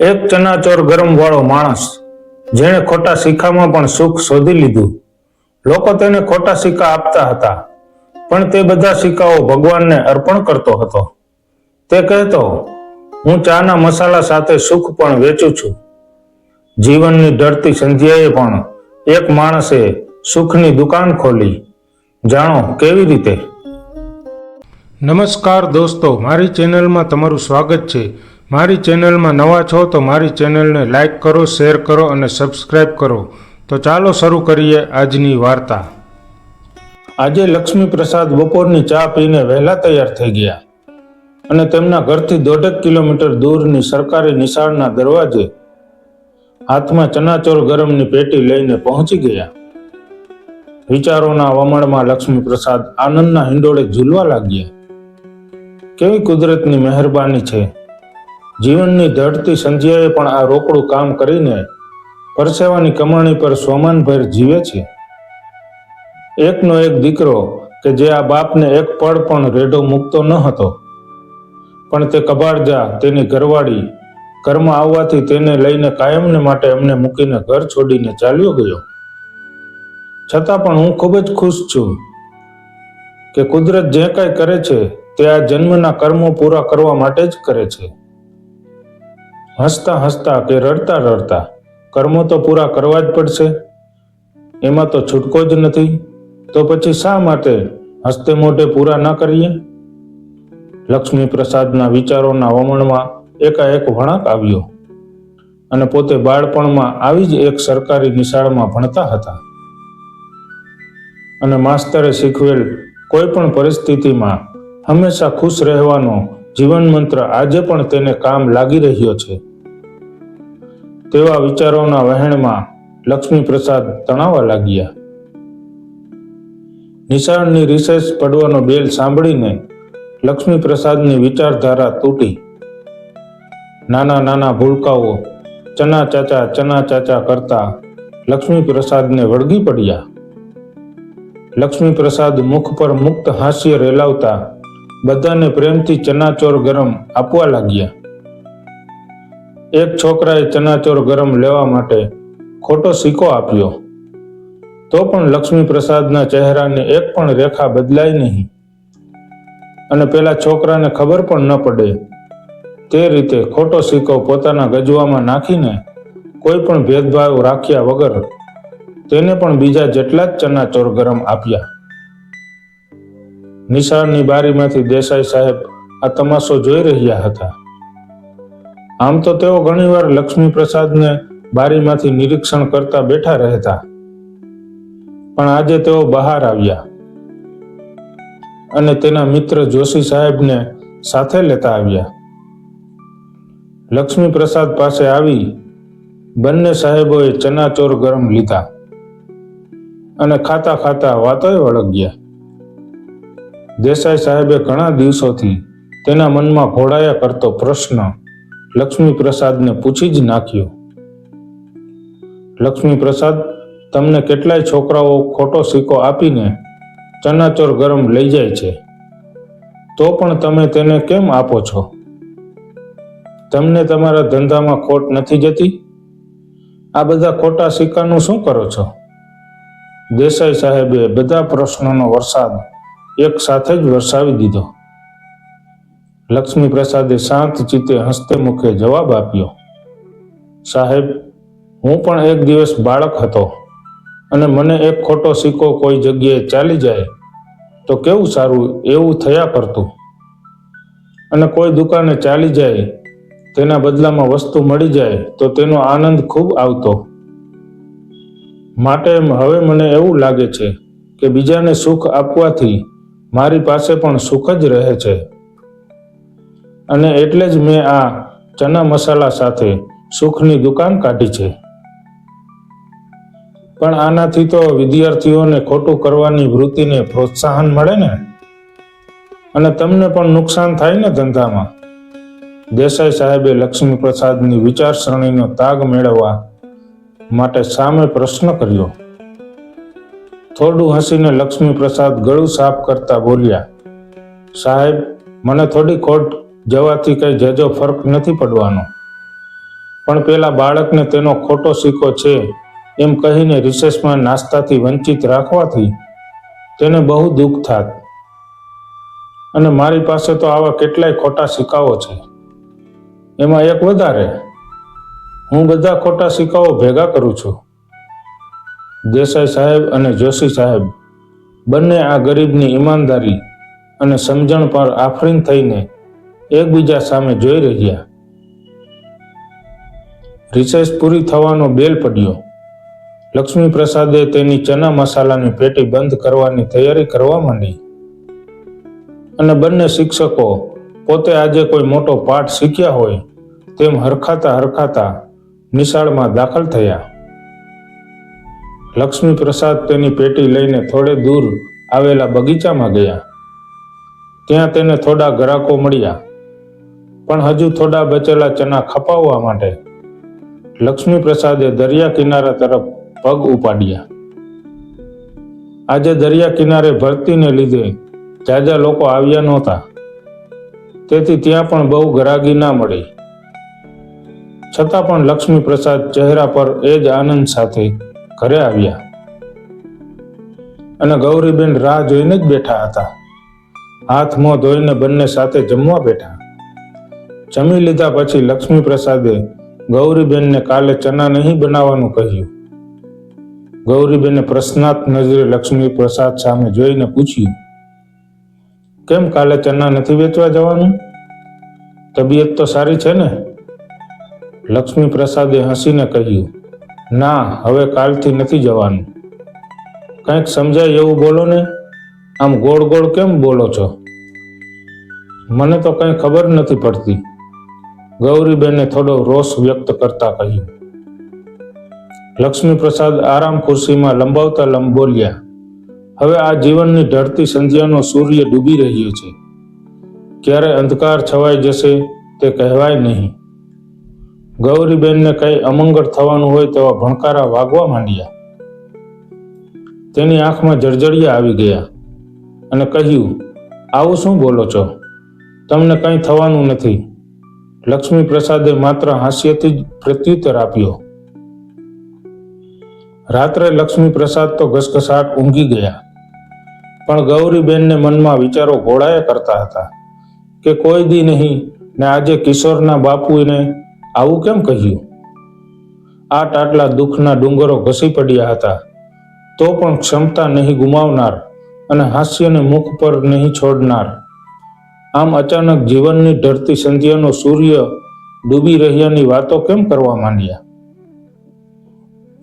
એક ચનાચોર ગરમ વાળો માણસ, જેણે ખોટા સિક્કામાં પણ સુખ શોધી લીધું. લોકો તેને ખોટા સિક્કા આપતા હતા, પણ તે બધા સિક્કાઓ ભગવાનને અર્પણ કરતો હતો. તે કહેતો, હું ચાના મસાલા સાથે સુખ પણ વેચું છું. જીવનની ડરતી સંધ્યાએ પણ એક માણસે સુખની દુકાન ખોલી. જાણો, કેવી રીતે? નમસ્કાર દોસ્તો, મારી ચેનલમાં તમારું સ્વાગત છે. મારી ચેનલમાં નવા છો તો મારી ચેનલને લાઇક કરો, શેર કરો અને સબસ્ક્રાઇબ કરો. તો ચાલો શરૂ કરીએ આજની વાર્તા. આજે લક્ષ્મી પ્રસાદ બપોરની ચા પીને વહેલા તૈયાર થઈ ગયા અને તેમના ઘરથી દોઢેક કિલોમીટર દૂરની સરકારી નિશાળના દરવાજે હાથમાં ચનાચોર ગરમની પેટી લઈને પહોંચી ગયા. વિચારોના વમણમાં લક્ષ્મી પ્રસાદ આનંદના હિંડોળે ઝૂલવા લાગ્યા. કેવી કુદરતની મહેરબાની છે. જીવનની ધડતી સંધ્યાએ પણ આ રોકડું કામ કરીને પરસેવાની કમાણી પર સ્વમાનભેર જીવે છે. એકનો એક દીકરો કે જે આ બાપને એક પળ પણ રેડો મૂકતો ન હતો, પણ તે કબાડજા તેની ઘરવાળી ઘરમાં આવવાથી તેને લઈને કાયમને માટે એમને મૂકીને ઘર છોડીને ચાલ્યો ગયો. છતાં પણ હું ખૂબ જ ખુશ છું કે કુદરત જે કાંઈ કરે છે તે આ જન્મના કર્મો પૂરા કરવા માટે જ કરે છે. હસતા હસતા કે રડતા રડતા કર્મો તો પૂરા કરવા જ પડશે. એમાં તો છૂટકો જ નથી. તો પછી શા માટે હસ્તે મોઢે પૂરા ન કરીએ? લક્ષ્મી પ્રસાદના વિચારોના વમણમાં એકાએક વળાંક આવ્યો અને પોતે બાળપણમાં આવી જ એક સરકારી નિશાળમાં ભણતા હતા. અને માસ્તરે શીખવેલ કોઈ પણ પરિસ્થિતિમાં હંમેશા ખુશ રહેવાનો જીવન મંત્ર આજે પણ તેને કામ લાગી રહ્યો છે. તેવા વિચારોના વહેણમાં લક્ષ્મી પ્રસાદ તણાવા લાગ્યા. નિશાળની રિસેસ પડવાનો બેલ સાંભળીને લક્ષ્મી પ્રસાદની વિચારધારા તૂટી. નાના નાના ભૂલકાઓ ચના ચાચા ચના ચાચા કરતા લક્ષ્મી પ્રસાદને વળગી પડ્યા. લક્ષ્મી પ્રસાદ મુખ પર મુક્ત હાસ્ય રેલાવતા બધાને પ્રેમથી ચનાચોર ગરમ આપવા લાગ્યા. એક છોકરાએ ચનાચોર ગરમ લેવા માટે ખોટો સિક્કો આપ્યો. તો પણ લક્ષ્મી પ્રસાદના ચહેરાની એક પણ રેખા બદલાઈ નહીં. અને પેલા છોકરાને ખબર પણ ન પડે. તે રીતે ખોટો સિક્કો પોતાના ગજવામાં નાખીને કોઈ પણ ભેદભાવ રાખ્યા વગર તેને પણ બીજા જેટલા જ ચનાચોર ગરમ આપ્યા. નિશાળની બારીમાંથી દેસાઈ સાહેબ આ તમાશો જોઈ રહ્યા હતા. આમ તો તેઓ ઘણીવાર લક્ષ્મી પ્રસાદને બારીમાંથી નિરીક્ષણ કરતા બેઠા રહેતા. પણ આજે તેઓ બહાર આવ્યા. અને તેના મિત્ર જોશી સાહેબને સાથે લેતા આવ્યા. લક્ષ્મી પ્રસાદ પાસે આવી બંને સાહેબોએ ચનાચોર ગરમ લીધા અને ખાતા ખાતા વાતોય વળગ્યા. દેસાઈ સાહેબે ઘણા દિવસોથી તેના મનમાં ઘોડાયા કરતો પ્રશ્ન લક્ષ્મી પ્રસાદને પૂછી જ નાખ્યો. લક્ષ્મી પ્રસાદ તમને કેટલાય છોકરાઓ ખોટો સિક્કો આપીને ચનાચોર ગરમ લઈ જાય છે. તો પણ તમે તેને કેમ આપો છો? તમને તમારા ધંધામાં ખોટ નથી જતી? આ બધા ખોટા સિક્કાનું શું કરો છો? દેસાઈ સાહેબે બધા પ્રશ્નોનો વરસાદ એક સાથે જ વરસાવી દીધો. લક્ષ્મી પ્રસાદે શાંત ચિત્તે હસ્તે મુખે જવાબ આપ્યો, સાહેબ, હું પણ એક દિવસ બાળક હતો અને મને એક ખોટો સિક્કો કોઈ જગ્યાએ ચાલી જાય તો કેવું સારું એવું થયા કરતું? અને કોઈ દુકાને ચાલી જાય, તેના બદલામાં વસ્તુ મળી જાય તો તેનો આનંદ ખૂબ આવતો. માટે હવે મને એવું લાગે છે કે બીજાને સુખ આપવાથી મારી પાસે પણ સુખ જ રહે છે. અને એટલે જ મેં આ ચના મસાલા સાથે સુખની દુકાન કાઢી છે. પણ આનાથી તો વિદ્યાર્થીઓને ખોટું કરવાની વૃત્તિને પ્રોત્સાહન મળે ને? અને તમને પણ નુકસાન થાય ને ધંધામાં? દેસાઈ સાહેબે લક્ષ્મીપ્રસાદની વિચારસરણીનો તાગ મેળવવા માટે સામે પ્રશ્ન કર્યો. થોડું હસીને લક્ષ્મી પ્રસાદ ગળું સાફ કરતા બોલ્યા, સાહેબ, મને થોડી ખોટ જવાથી કઈ જજો ફરક નથી પડવાનો. પણ પેલા બાળકને તેનો ખોટો સિક્કો છે એમ કહીને રિસેસમાં નાસ્તાથી વંચિત રાખવાથી તેને બહુ દુઃખ થાત. અને મારી પાસે તો આવા કેટલાય ખોટા સિક્કાઓ છે. એમાં એક વધારે. હું બધા ખોટા સિક્કાઓ ભેગા કરું છું. દેસાઈ સાહેબ અને જોશી સાહેબ બંને આ ગરીબની ઈમાનદારી અને સમજણ પર આફરીન થઈને એકબીજા સામે જોઈ રહ્યા. રિસેસ પૂરી થવાનો બેલ પડ્યો. લક્ષ્મી પ્રસાદે તેની ચના મસાલાની પેટી બંધ કરવાની તૈયારી કરવા માંડી. અને બંને શિક્ષકો પોતે આજે કોઈ મોટો પાઠ શીખ્યા હોય તેમ હરખાતા હરખાતા નિશાળમાં દાખલ થયા. લક્ષ્મી પ્રસાદ તેની પેટી લઈને થોડે દૂર આવેલા બગીચામાં ગયા. ત્યાં તેને થોડા ગ્રાહકો મળ્યા. પણ હજુ થોડા બચેલા ચના ખપાવવા માટે લક્ષ્મી પ્રસાદે દરિયા કિનારા તરફ પગ ઉપાડ્યા. આજે દરિયા કિનારે ભરતીને લીધે જાજા લોકો આવ્યા નહોતા. તેથી ત્યાં પણ બહુ ગરાગી ના મળી. છતાં પણ લક્ષ્મી પ્રસાદ ચહેરા પર એ જ આનંદ સાથે ઘરે આવ્યા. અને ગૌરીબેન રાહ જોઈને જ બેઠા હતા. હાથ મોં ધોઈને બંને સાથે જમવા બેઠા. જમી લીધા પછી લક્ષ્મી પ્રસાદે ગૌરીબેનને કાલે ચના નહીં બનાવવાનું કહ્યું. ગૌરીબેને પ્રશ્નાર્થ નજરે લક્ષ્મી પ્રસાદ સામે જોઈને પૂછ્યું, કેમ કાલે ચના નથી વેચવા જવાનું? તબિયત તો સારી છે ને? લક્ષ્મી પ્રસાદે હસીને કહ્યું ના, હવે કાલથી નથી જવાનું. કંઈક સમજાય એવું બોલો ને? આમ ગોળ ગોળ કેમ બોલો છો? મને તો કંઈ ખબર નથી પડતી. ગૌરીબેને થોડો રોષ વ્યક્ત કરતા કહ્યું. લક્ષ્મીપ્રસાદ આરામ ખુરશીમાં લંબાવતા લંબ બોલ્યા, હવે આ જીવનની ઢળતી સંધ્યાનો સૂર્ય ડૂબી રહ્યો છે. ક્યારે અંધકાર છવાઈ જશે તે કહેવાય નહીં. ગૌરીબેનને કંઈ અમંગળ થવાનું હોય તેવા ભણકારા વાગવા માંડ્યા. તેની આંખમાં જળજળિયા આવી ગયા અને કહ્યું, આવું શું બોલો છો? તમને કંઈ થવાનું નથી. લક્ષ્મી પ્રસાદે માત્ર હાસ્યથી જ પ્રત્યુત્તર આપ્યો. રાત્રે લક્ષ્મી પ્રસાદ તો ઘસઘસાટ ઊંઘી ગયા, પણ ગૌરીબેનને મનમાં વિચારો ઘોડાયા કરતા હતા કે કોઈ દી નહીં ને આજે કિશોરના બાપુને આવું કેમ કહ્યું? આટ આટલા દુઃખના ડુંગરો ઘસી પડ્યા હતા. તો પણ ક્ષમતા નહીં ગુમાવનાર અને હાસ્યને મુખ પર નહીં છોડનાર. આમ અચાનક જીવનની ઢળતી સંધ્યાનો સૂર્ય ડૂબી રહ્યાની વાતો કેમ કરવા માંડ્યા?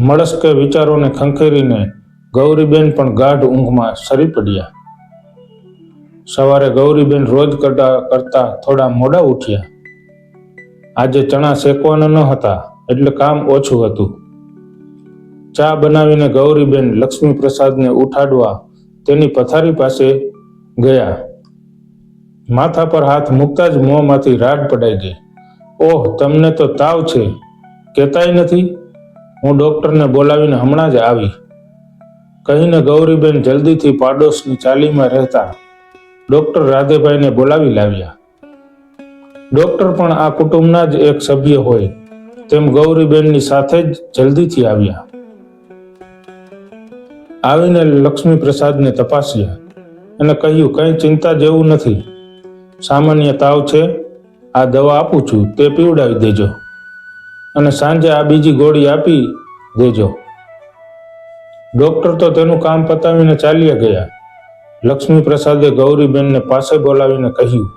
મળસ્કે વિચારોને ખંખેરીને ગૌરીબેન પણ ગાઢ ઊંઘમાં સરી પડ્યા. સવારે ગૌરીબેન રોજ કરતા કરતા થોડા મોડા ઉઠ્યા. આજે ચણા શેકવાના ન હતા, એટલે કામ ઓછું હતું. ચા બનાવીને ગૌરીબેન લક્ષ્મી પ્રસાદને ઉઠાડવા તેની પથારી પાસે ગયા. માથા પર હાથ મૂકતા જ મોંમાંથી રાડ પડાઈ ગઈ. ઓહ, તમને તો તાવ છે. કહેતાય નથી? હું ડોક્ટરને બોલાવીને હમણાં જ આવી. કહીને ગૌરીબેન જલ્દીથી પાડોશની ચાલીમાં રહેતા ડૉક્ટર રાધેભાઈને બોલાવી લાવ્યા. ડોક્ટર પણ આ કુટુંબના જ એક સભ્ય હોય તેમ ગૌરીબેનની સાથે જ જલ્દીથી આવ્યા. આવીને લક્ષ્મી પ્રસાદને તપાસ્યા અને કહ્યું, કંઈ ચિંતા જેવું નથી. સામાન્ય તાવ છે. આ દવા આપું છું. તે પીવડાવી દેજો. અને સાંજે આ બીજી ગોળી આપી દેજો. ડોક્ટર તો તેનું કામ પતાવીને ચાલ્યા ગયા. લક્ષ્મી પ્રસાદે ગૌરીબેનને પાસે બોલાવીને કહ્યું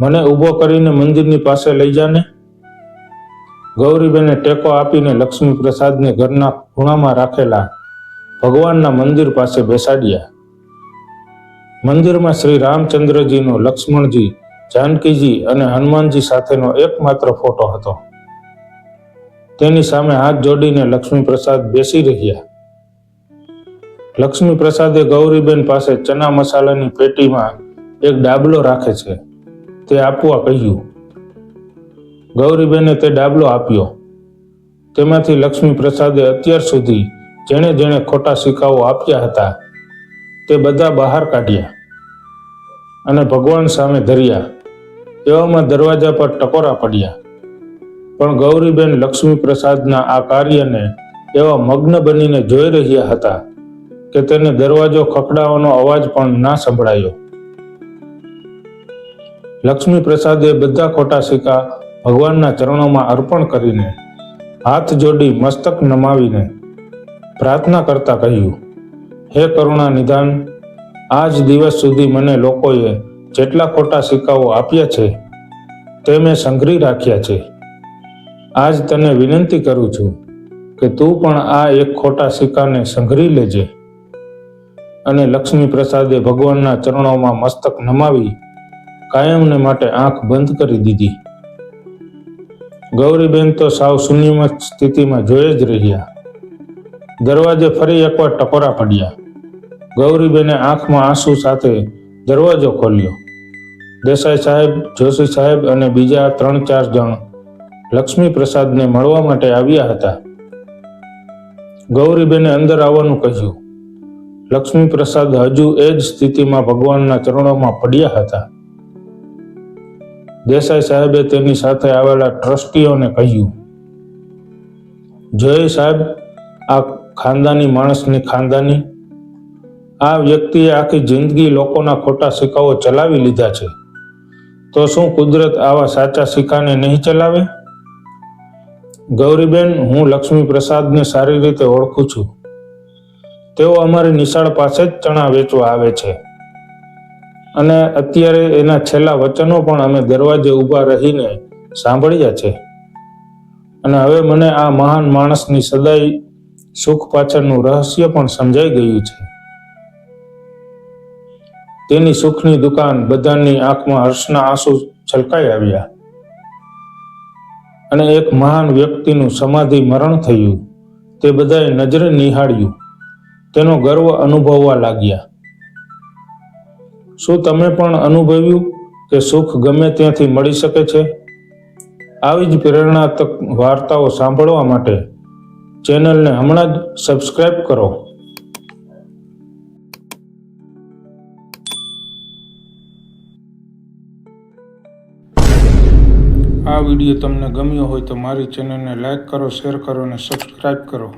મને ઊભો કરીને મંદિરની પાસે લઈ જાને. ગૌરીબેને ટેકો આપીને લક્ષ્મી પ્રસાદને ઘરના ખૂણામાં રાખેલા ભગવાનના મંદિર પાસે બેસાડ્યા. મંદિરમાં શ્રી રામચંદ્રજીનો લક્ષ્મણજી, જાનકીજી અને હનુમાનજી સાથેનો એકમાત્ર ફોટો હતો. તેની સામે હાથ જોડીને લક્ષ્મી પ્રસાદ બેસી રહ્યા. લક્ષ્મી પ્રસાદે ગૌરીબેન પાસે ચના મસાલાની પેટીમાં એક ડાબલો રાખે છે. તે આપવા કહ્યું, ગૌરીબેને તે ડાબલો આપ્યો. તેમાંથી લક્ષ્મી પ્રસાદે અત્યાર સુધી જેણે જેણે ખોટા સિક્કાઓ આપ્યા હતા, તે બધા બહાર કાઢ્યા અને ભગવાન સામે ધર્યા. એવામાં દરવાજા પર ટકોરા પડ્યા. પણ ગૌરીબેન લક્ષ્મી પ્રસાદના આ કાર્યને એવા મગ્ન બનીને જોઈ રહ્યા હતા કે તેને દરવાજો ખકડાવાનો અવાજ પણ ના સંભળાયો. લક્ષ્મી પ્રસાદે બધા ખોટા સિક્કા ભગવાનના ચરણોમાં અર્પણ કરીને હાથ જોડી મસ્તક નમાવીને પ્રાર્થના કરતા કહ્યું, હે કરુણા નિધાન આજ દિવસ સુધી મને લોકોએ જેટલા ખોટા સિક્કાઓ આપ્યા છે, તે મેં સંઘરી રાખ્યા છે. આજ તને વિનંતી કરું છું કે તું પણ આ એક ખોટા સિક્કાને સંઘરી લેજે. અને લક્ષ્મી પ્રસાદે ભગવાનના ચરણોમાં મસ્તક નમાવી કાયમને માટે આંખ બંધ કરી દીધી. ગૌરીબેન તો સાવ શૂન્યમાં સ્થિતિમાં જોઈ જ રહ્યા. દરવાજે ફરી એકવાર ટકોરા પડ્યા. ગૌરીબેને આંખમાં આંસુ સાથે દરવાજો ખોલ્યો. દેસાઈ સાહેબ, જોશી સાહેબ અને બીજા ત્રણ ચાર જણ લક્ષ્મી પ્રસાદને મળવા માટે આવ્યા હતા. ગૌરીબેને અંદર આવવાનું કહ્યું. લક્ષ્મી પ્રસાદ હજુ એ જ સ્થિતિમાં ભગવાનના ચરણોમાં પડ્યા હતા. દેસાઈ સાહેબે તેની સાથે આવેલા ટ્રસ્ટીઓને કહ્યું, જય સાહેબ, આ ખાનદાની માણસની ખાનદાની. આ વ્યક્તિએ આખી જિંદગી લોકોના ખોટા સિક્કાઓ ચલાવી લીધા છે. તો શું કુદરત આવા સાચા સિક્કાને નહીં ચલાવે? ગૌરીબેન, હું લક્ષ્મી પ્રસાદને સારી રીતે ઓળખું છું. તેઓ અમારી નિશાળ પાસે જ ચણા વેચવા આવે છે. અને અત્યારે એના છેલ્લા વચનો પણ અમે દરવાજે ઊભા રહીને સાંભળ્યા છે. અને હવે મને આ મહાન માણસની સદાય સુખ પાછળનું રહસ્ય પણ સમજાઈ ગયું છે. તેની સુખની દુકાન બધાની આંખમાં હર્ષના આંસુ છલકાઈ આવ્યા. અને એક મહાન વ્યક્તિનું સમાધિ મરણ થયું. તે બધાએ નજરે નિહાળ્યું. તેનો ગર્વ અનુભવવા લાગ્યા. શું તમે પણ અનુભવ્યું કે સુખ ગમે ત્યાંથી મળી શકે છે? આવી જ પ્રેરણાત્મક વાર્તાઓ સાંભળવા માટે ચેનલને હમણાં જ સબસ્ક્રાઇબ કરો. આ વીડિયો તમને ગમ્યો હોય તો મારી ચેનલને લાઈક કરો, શેર કરો અને સબસ્ક્રાઇબ કરો.